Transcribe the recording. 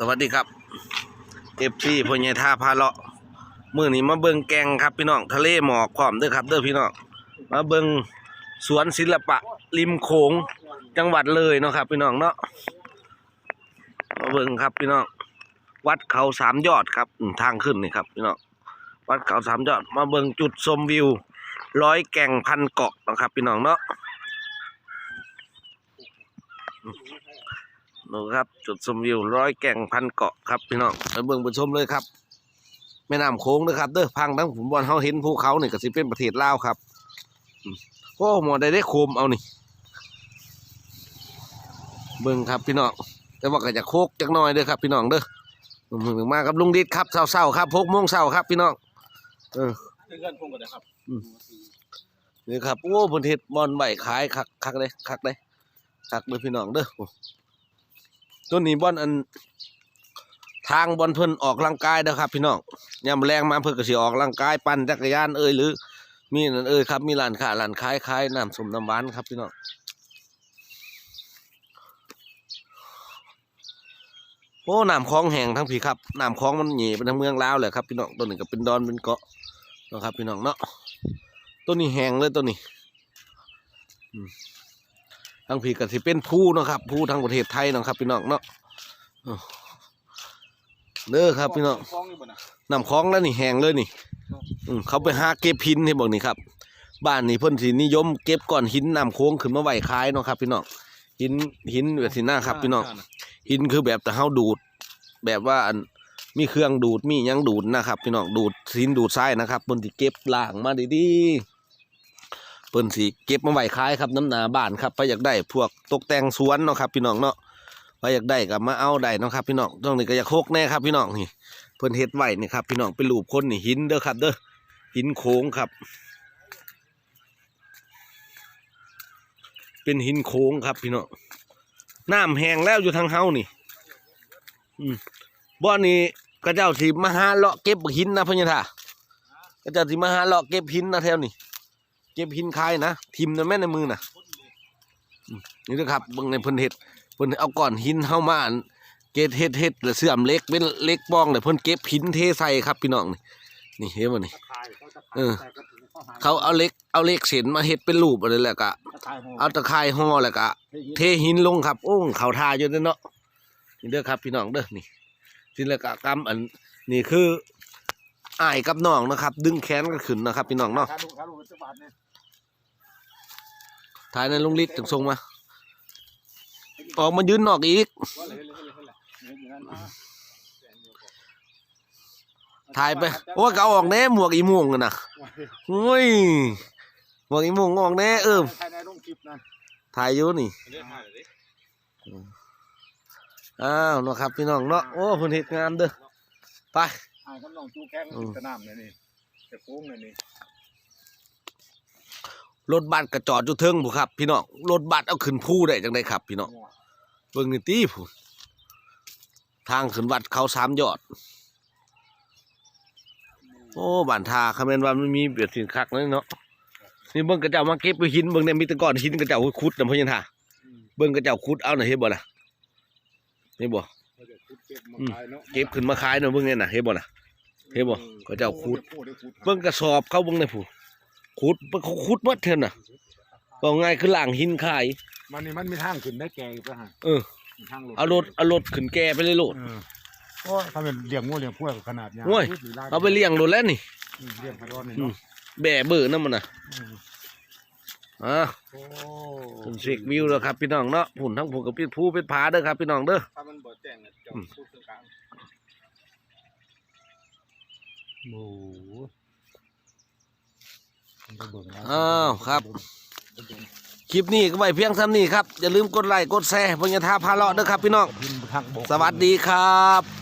สวัสดีครับเอฟซีพญายท่าพาเลาะมื่อนี้มาเบิงแกงครับพี่น้องทะเลหมอกพร้อมเด้อครับเด้อพี่น้องมาเบิงสวนศิลปะ ริมโขงจังหวัดเลยเนาะครับ พี่น้องเนาะมาเบิงครับพี่น้องวัดเขาสามยอดครับทางขึ้นนี่ครับพี่น้องวัดเขาสามยอด มาเบิงจุดชมวิว ร้อยแก่งพันเกาะนะครับ พี่น้องเนาะ ดูครับ จุดชมวิวร้อยแก่งพันเกาะครับพี่น้องไปเบิ่งไปชมเลยครับ แม่น้ำโค้งนะครับเด้อพังทั้งผมบอลเขาเห็นภูเขานี่ก็สิเป็นประเทศลาวครับอืมโอ้หมอได้ได้โคมเอานี่เบิ่งครับพี่น้องแต่ว่าก็จะโคกจักหน่อยเด้อครับ พี่น้องเด้อมึงมากับลุงดิดครับเศร้าๆครับพกโมงเศร้าครับ พี่น้องเออเพื่อนพุ่งกันนะครับนี่ครับโอ้เพิ่นเฮ็ดบอลใบขายคักคักเลยคักเลยคักเลยพี่น้องเด้อโอ้ ตัวนี้บอลอันทางบอลเพิ่นออกกำลังกายเด้อครับ พี่น้องยามแรงมาเพิ่นก็สิออกกำลังกายปั่นจักรยานเอ้ยหรือ มีนั่นเอ้ยครับ มีร้านค้าร้านขายขายน้ำสมน้ำหวานครับพี่น้องโอ้น้ำคลองแห้งทั้งพี่ครับน้ำคลองมันหนีไปทางเมืองลาวแหละครับพี่น้องตัวนี้ก็เป็นดอนเป็นเกาะนะครับ พี่น้องเนาะตัวนี้แห้งเลยตัวนี้อืม ทางผีก็สิเป็นผู้นะครับผู้ทางประเทศไทยนะครับพี่น้องเนาะเด้อครับพี่น้องน้ำคลองแล้วนี่แห้งเลยนี่เขาไปหาเก็บหินให้บอกนี่ครับ บ้านนี่เพิ่นสินิยมเก็บก้อนหินน้ำโค้งขึ้นมาไหวขายเนาะครับ พี่น้องหินหินแบบสิหน้าครับ พี่น้องหินคือแบบแต่เฮาดูด แบบว่าอันมีเครื่องดูดมียังดูดนะครับ พี่น้องดูดหินดูดทรายนะครับเพิ่นสิเก็บล่างมาดีๆ เพิ่นสิเก็บมาไว้ขายครับน้ำหนาบ้านครับไปอยากได้พวกตกแต่งสวนเนาะครับ พี่น้องเนาะไปอยากได้ก็มาเอาได้เนาะครับ พี่น้องตรงนี้ก็อยากโคกแน่ครับ พี่น้องนี่เพิ่นเฮ็ดไว้นี่ครับ พี่น้องเป็นรูปคนนี่หินเด้อครับ เด้อหินโค้งครับ เป็นหินโค้งครับ พี่น้องน้ำแห้งแล้วอยู่ทางเฮานี่ อืมบ่อนี้ก็เจ้าสิมหาเลาะเก็บหินนะพะยะท่าก็เจ้าสิมหาเลาะเก็บหินนะแถวนี้ ก็บหินคายนะทิมนะแม่ในมือนะนี่นะครับบิ่งในเพิ่นเฮ็ดเพิ่นเอาก้อนหินเฮามาเกตเฮ็ดเฮ็ดแล้วเสื่อมเล็กเป็นเล็กป้องเลยเพิ่นเก็บหินเทใส่ครับพี่น้องนี่นี่เห็นบ่นี่ยเออ เขาเอาเล็กเอาเล็กเส้นมาเฮ็ดเป็นรูปอะไรแหละก็ขายหเอาตะไคร้ห่อแล้วก็เทหินลงครับโอ้งเขาทาอยู่เด้อเนาะนี่เด้อครับพี่น้องเด้อนี่ศิลปกรรมอันนี่คืออ้ายกับน้องนะครับ ดึงแขนกันขึ้นนะครับ พี่น้องเนาะ ถ่ายในลุงฤทธิ์ถึงส่งมา ออกมายืนนอกอีก ถ่ายไป โอ้ก็เอาออกแน่หมวกอีม่วงกันนะโอ้ย หมวกอีม่วงออกแน่เออถ่ายในโรงคลิปนั่นถ่ายอยู่นี่ อ้าวเนาะครับพี่น้องเนาะ โอ้เพิ่นเฮ็ดงานเด้อ ไปถ่ายกำลังจูแข้งอืมสนามเนี่ยนี่จะโค้งเนี่ยนี่ รถบัสก็จอดอยู่เทิงผู้ครับ พี่น้องรถบัสเอาขึ้นภูได้จังไดครับ พี่น้องเบิ่งนี่ตีผู้ทางขึ้นวัดเขาสามยอด โอ้บ้านทาคำเมนว่ามันมีเบียดสินคักนั่นเนาะนี่เบิ่งกระเจ้ามาเก็บไปหินเบิ่งในมีตะกอนหินกระเจ้าขุดนำพะยันทาเบิ่งกระเจ้าขุดเอาหน่อยเฮ็ดบ่ล่ะเฮ็ดบ่เก็บมาอืมขายเนาะเก็บขึ้นมาขายเนาะเบิ่งเนี่ยน่ะเฮ็ดบ่ล่ะเห็นบ่เขาเจ้าขุดโอ้ได้ขุดเบิ่งกระสอบเขาเบิ่งในผู้ ขุดเบิ่งเขาขุดหมดเท่าน่ะก็ง่ายคือล่างหินขาย มันนี่มันมีทางขึ้นได้แก่อยู่ป่ะฮะเออมีทางลงเอารถเอารถขึ้นแก่ไปเลยโลด เออโอ้ยถ้าเป็นเลี้ยงงูเลี้ยงพวกขนาดเนี้โอ้ย เอาไปเลี้ยงโลดแล้วนี่ อืมเลี้ยงพะร้อนนี่อืมเนาะแบ่เบื่อนั่นมันน่ะอืมอ่าโอ้เป็นเช็ควิวแล้วครับพี่น้องเนาะผุ่นทั้งผุ่นกับพี่ผู้เป็นผาเด้อครับพี่น้องเด้อ ถ้ามันบ่แจ้งอะจะอืมพูดตรงกลาง โอ้โหมันจะเบิ่งนะ อ้าวครับ คลิปนี้ก็ไว้เพียงเท่านี้ครับ อย่าลืมกดไลค์กดแชร์พญาทาพาเลาะเด้อครับพี่น้องพิมพ์ทางบกสวัสดีครับ